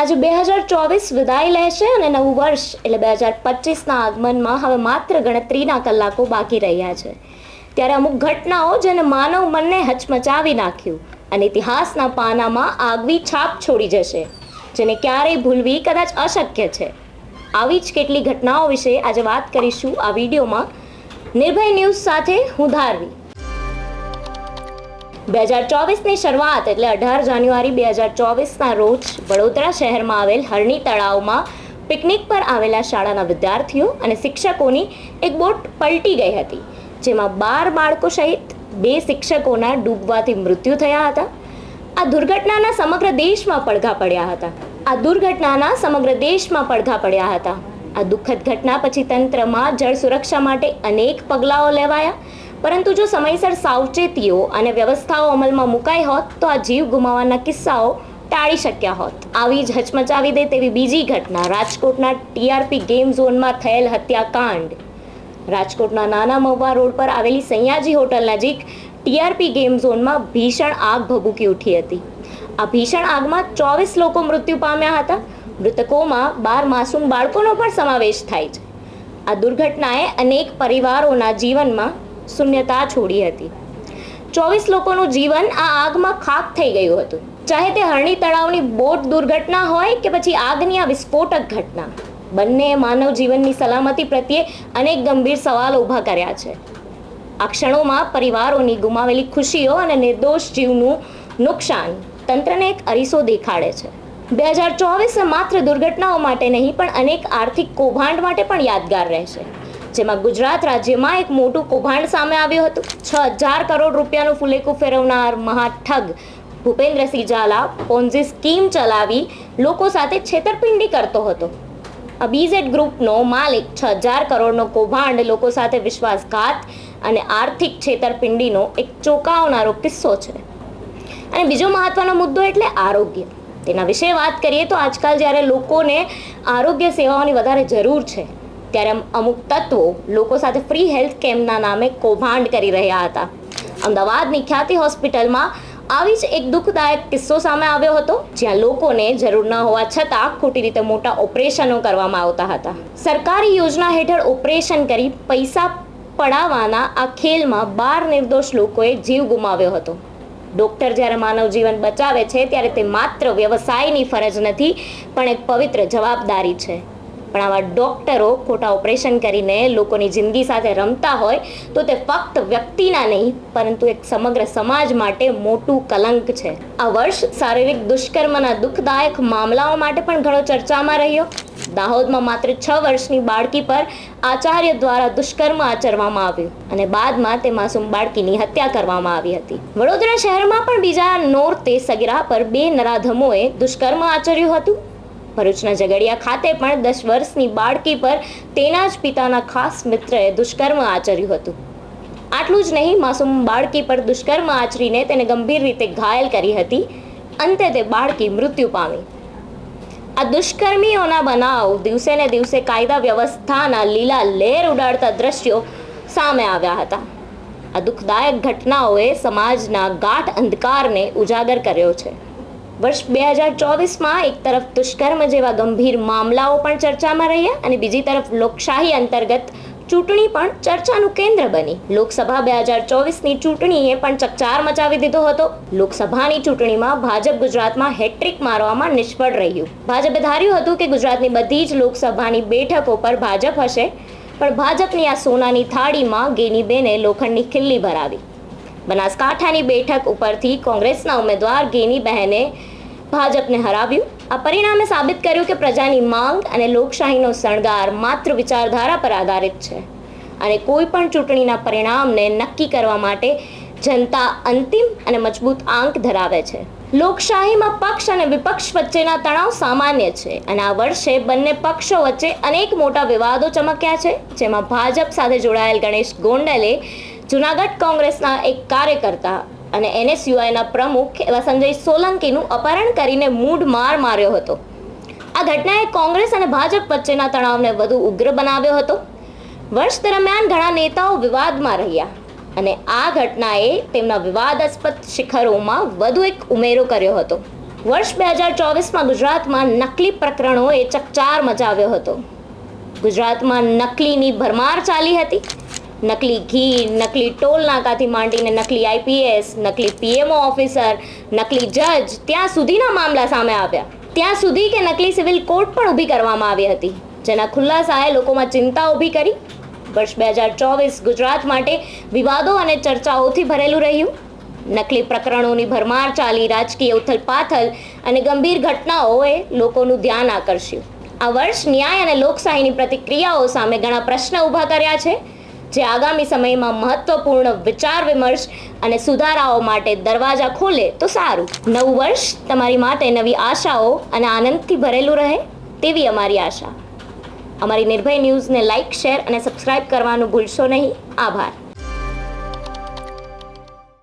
આજે બે હજાર ચોવીસ વિદાય લેશે અને નવું વર્ષ એટલે બે હજાર પચીસના આગમનમાં હવે માત્ર ગણતરીના કલાકો બાકી રહ્યા છે. ત્યારે અમુક ઘટનાઓ જેને માનવ મનને હચમચાવી નાખ્યું અને ઇતિહાસના પાનામાં આગવી છાપ છોડી જશે, જેને ક્યારેય ભૂલવી કદાચ અશક્ય છે. આવી જ કેટલી ઘટનાઓ વિશે આજે વાત કરીશું આ વિડીયોમાં. નિર્ભય ન્યૂઝ સાથે હું ધારવી. બે હજાર ચોવીસની શરૂઆત એટલે અઢાર જાન્યુઆરી બે હજાર ચોવીસના રોજ વડોદરા શહેરમાં આવેલ હરણી તળાવમાં પિકનિક પર આવેલા શાળાના વિદ્યાર્થીઓ અને શિક્ષકોની એક બોટ પલટી ગઈ હતી, જેમાં બાર બાળકો સહિત બે શિક્ષકોના ડૂબવાથી મૃત્યુ થયા હતા. આ દુર્ઘટનાના સમગ્ર દેશમાં પડઘા પડ્યા હતા. આ દુર્ઘટનાના સમગ્ર દેશમાં પડઘા પડ્યા હતા. આ દુઃખદ ઘટના પછી તંત્રમાં જળ સુરક્ષા માટે અનેક પગલાઓ લેવાયા. પરંતુ જો સમયસર સાવચેતીઓ અને વ્યવસ્થાઓ અમલમાં મુકાઈ હોત, તો આ જીવ ગુમાવવાના કિસ્સાઓ ટાળી શક્યા હોત. આવી જ હચમચાવી દે તેવી બીજી ઘટના રાજકોટના ટીઆરપી ગેમ ઝોનમાં થયેલ હત્યાકાંડ. રાજકોટના નાના મહુવા રોડ પર આવેલી સૈયાજી હોટલ નજીક ટીઆરપી ગેમ ઝોનમાં ભીષણ આગ ભભૂકી ઉઠી હતી. આ ભીષણ આગમાં ચોવીસ લોકો મૃત્યુ પામ્યા હતા. મૃતકોમાં બાર માસૂમ બાળકોનો પણ સમાવેશ થાય છે. આ દુર્ઘટનાએ અનેક પરિવારોના જીવનમાં શૂન્યતા છોડી હતી. ચોવીસ લોકોનું જીવન આ આગમાં ખાક થઈ ગયું હતું. ચાહે તે હરણી તળાવની બોટ દુર્ઘટના હોય કે પછી આગની આ વિસ્ફોટક ઘટના. બંને માનવ જીવનની સલામતી પ્રત્યે અનેક ગંભીર સવાલ ઊભા કર્યા છે. આ ક્ષણોમાં પરિવારોની ગુમાવેલી ખુશીઓ અને નિર્દોષ જીવનું નુકસાન તંત્રને એક અરીસો દેખાડે છે. બે હજાર ચોવીસ માત્ર દુર્ઘટનાઓ માટે નહીં, પણ અનેક આર્થિક કૌભાંડ માટે પણ યાદગાર રહેશે. જેમાં ગુજરાત રાજ્યમાં એક મોટું કૌભાંડ સામે આવ્યું હતું. છ હજાર કરોડ રૂપિયાનું ફુલેકું ફેરવનાર મહાઠગ ભૂપેન્દ્રસિંહ ઝાલા પોન્ઝી સ્કીમ ચલાવી લોકો સાથે છેતરપિંડી કરતો હતો. આ બીઝેડ ગ્રુપનો માલિક છ હજાર કરોડનો કૌભાંડ લોકો સાથે વિશ્વાસઘાત અને આર્થિક છેતરપિંડીનો એક ચોંકાવનારો કિસ્સો છે. અને બીજો મહત્વનો મુદ્દો એટલે આરોગ્ય. તેના વિશે વાત કરીએ તો આજકાલ જ્યારે લોકોને આરોગ્ય સેવાઓની વધારે જરૂર છે ત્યારે અમુક તત્વો લોકો સાથે ફ્રી હેલ્થ કેમ્પના નામે કૌભાંડ કરી રહ્યા હતા. અમદાવાદની ખ્યાતિ હોસ્પિટલમાં આવી જ એક દુઃખદાયક કિસ્સો સામે આવ્યો હતો, જ્યાં લોકોને જરૂર ન હોવા છતાં ખોટી રીતે મોટા ઓપરેશનો કરવામાં આવતા હતા. સરકારી યોજના હેઠળ ઓપરેશન કરી પૈસા પડાવવાના આ ખેલમાં બાર નિર્દોષ લોકોએ જીવ ગુમાવ્યો હતો. ડોક્ટર જ્યારે માનવ જીવન બચાવે છે, ત્યારે તે માત્ર વ્યવસાયની ફરજ નથી, પણ એક પવિત્ર જવાબદારી છે. પણ આવા ડોક્ટરો ખોટા ઓપરેશન કરીને લોકોની જિંદગી સાથે રમતા હોય તો તે ફક્ત વ્યક્તિના નહીં, પરંતુ એક સમગ્ર સમાજ માટે મોટું કલંક છે. આ વર્ષ શારીરિક દુષ્કર્મના દુઃખદાયક મામલાઓ માટે પણ ઘણો ચર્ચામાં રહ્યો. દાહોદમાં માત્ર છ વર્ષની બાળકી પર આચાર્ય દ્વારા દુષ્કર્મ આચરવામાં આવ્યું અને બાદમાં તે માસૂમ બાળકીની હત્યા કરવામાં આવી હતી. વડોદરા શહેરમાં પણ બીજા નોર્તે સગીરા પર બે નરાધમોએ દુષ્કર્મ આચર્યું હતું. ભરૂચના ઝઘડિયા ખાતે પણ દસ વર્ષની બાળકી પર તેના જ પિતાના ખાસ મિત્રએ દુષ્કર્મ આચર્યું હતું. આટલું જ નહીં, માસૂમ બાળકી પર દુષ્કર્મ આચરીને તેને ગંભીર રીતે ઘાયલ કરી હતી. અંતે તે બાળકી મૃત્યુ પામી. આ દુષ્કર્મીઓના બનાવ દિવસે ને દિવસે કાયદા વ્યવસ્થાના લીલા લેર ઉડાડતા દ્રશ્યો સામે આવ્યા હતા. આ દુઃખદાયક ઘટનાઓએ સમાજના ગાઢ અંધકારને ઉજાગર કર્યો છે. વર્ષ બે હજાર ચોવીસમાં એક તરફ દુષ્કર્મ જેવા ગંભીર મામલાઓ પણ ચર્ચામાં રહ્યા અને બીજી તરફ લોકશાહી અંતર્ગત ચૂંટણી પણ ચર્ચાનું કેન્દ્ર બની. લોકસભા બે હજાર ચોવીસની ચૂંટણીએ પણ ચકચાર મચાવી દીધો હતો. લોકસભાની ચૂંટણીમાં ભાજપ ગુજરાતમાં હેટ્રિક મારવામાં નિષ્ફળ રહ્યું. ભાજપે ધાર્યું હતું કે ગુજરાતની બધી જ લોકસભાની બેઠકો પર ભાજપ હશે, પણ ભાજપની આ સોનાની થાળીમાં ગેનીબેને લોખંડની ખિલ્લી ભરાવી. બનાસકાંઠાની બેઠક ઉપરથી કોંગ્રેસના ઉમેદવાર ગેની બહેને ભાજપને હરાવ્યું. આ પરિણામે સાબિત કર્યું કે પ્રજાની માંગ અને લોકશાહીનો શણગાર માત્ર વિચારધારા પર આધારિત છે અને કોઈ પણ ચૂંટણીના પરિણામને નક્કી કરવા માટે જનતા અંતિમ અને મજબૂત આંક ધરાવે છે. લોકશાહીમાં પક્ષ અને વિપક્ષ વચ્ચેના તણાવ સામાન્ય છે અને આ વર્ષે બંને પક્ષો વચ્ચે અનેક મોટા વિવાદો ચમક્યા છે, જેમાં ભાજપ સાથે જોડાયેલ ગણેશ ગોંડલે જુનાગઢ કોંગ્રેસના એક કાર્યકર્તા અને એનએસયુઆઈના પ્રમુખ એવા સંજય સોલંકીનું અપહરણ કરીને મૂઢ માર માર્યો હતો. આ ઘટનાએ કોંગ્રેસ અને ભાજપ વચ્ચેના તણાવને વધુ ઉગ્ર બનાવ્યો હતો. વર્ષ દરમિયાન ઘણા નેતાઓ વિવાદમાં રહ્યા અને આ ઘટનાએ તેમના વિવાદાસ્પદ શિખરોમાં વધુ એક ઉમેરો કર્યો હતો. વર્ષ બે હજાર ચોવીસમાં ગુજરાતમાં નકલી પ્રકરણોએ ચકચાર મચાવ્યો હતો. ગુજરાતમાં નકલીની ભરમાર ચાલી હતી. નકલી ઘી, નકલી ટોલ નાકાથી માંડીને નકલી આઈપીએસ નકલી પીએમઓ ઓફિસર, નકલી જજ ત્યાં સુધીના મામલા સામે આવ્યા. ત્યાં સુધી કે નકલી સિવિલ કોર્ટ પણ ઊભી કરવામાં આવી હતી. જેના ખુલાસાએ લોકોમાં ચિંતા ઊભી કરી. વર્ષ બે હજાર ચોવીસ ગુજરાત માટે વિવાદો અને ચર્ચાઓથી ભરેલું રહ્યું. નકલી પ્રકરણોની ભરમાર ચાલી રાજકીય ઉથલપાથલ અને ગંભીર ઘટનાઓએ લોકોનું ધ્યાન આકર્ષ્યું. આ વર્ષ ન્યાય અને લોકશાહીની પ્રતિક્રિયાઓ સામે ઘણા પ્રશ્ન ઊભા કર્યા છે. જે આગામી સમયમાં મહત્વપૂર્ણ વિચાર વિમર્શ અને સુધારાઓ માટે દરવાજા ખોલે તો સારું. નવું વર્ષ તમારી માટે નવી આશાઓ અને આનંદથી ભરેલું રહે તેવી અમારી આશા. અમારી નિર્ભય ન્યૂઝને લાઇક, શેર અને સબસ્ક્રાઇબ કરવાનું ભૂલશો નહીં. આભાર.